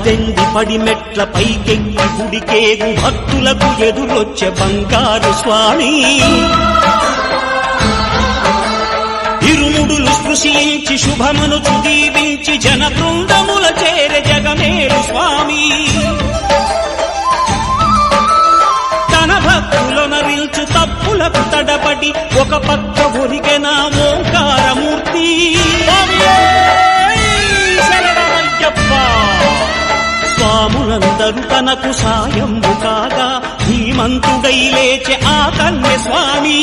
పద్దెంది పడి మెట్ల పైకెక్కి గుడికేగు భక్తులకు ఎదురొచ్చే బంగారు స్వామి. ఇరుముడులు స్పృశించి శుభమును చుదీవించి జన బృందముల చేర జగమేలు స్వామి. తన భక్తులనరిల్చు తప్పులకు తడబడి ఒక పక్క నాకు తనకు సాయము కాగా ధీమంతుడై లేచె ఆ కన్య స్వామి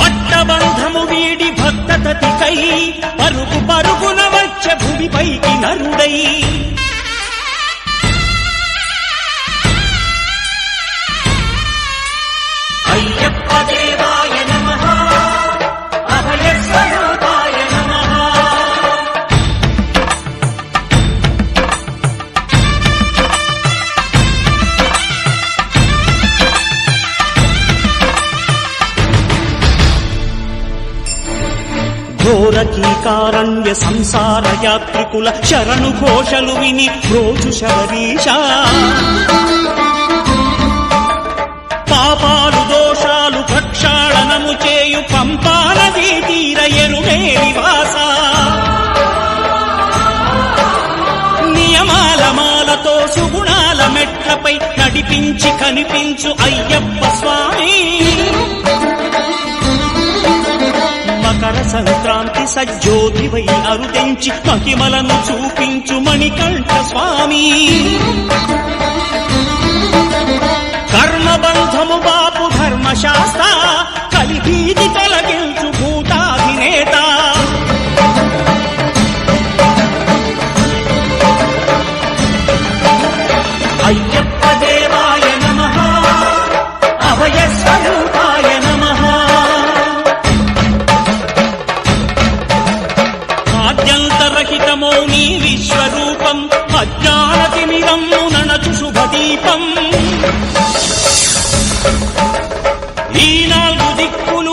పట్టబంధము వీడి భక్త తతికై పరుగు పరుగున ఘోరకీకారణ్య సంసార యాత్రికుల శరణు ఘోషలు విని రోజు శబరీష పాపాలు దోషాలు ప్రక్షాళనము చేయు పంపానదీ తీర ఎరుమే నివాస నియమాల మాలతో సుగుణాల మెట్లపై నడిపించి కనిపించు అయ్యప్ప స్వామి. మకర సంక్రాంతి సజ్జోతివై అరుదించి మహిమలను చూపించు మణికంఠ స్వామి. అజ్ఞానతిమిరము ననచు శుభదీపం. ఈ నాలుగు దిక్కులు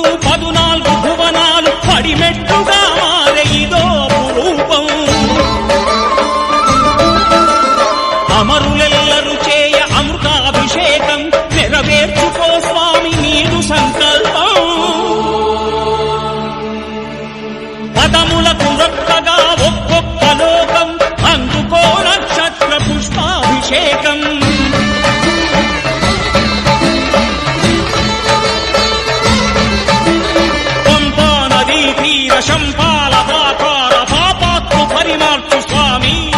కంపాల ప్రాకార పాపాత్మ పరిమార్చు స్వామి.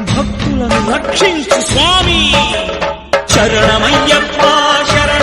భక్తులను రక్షించు స్వామి. శరణమయ్యప్ప శరణ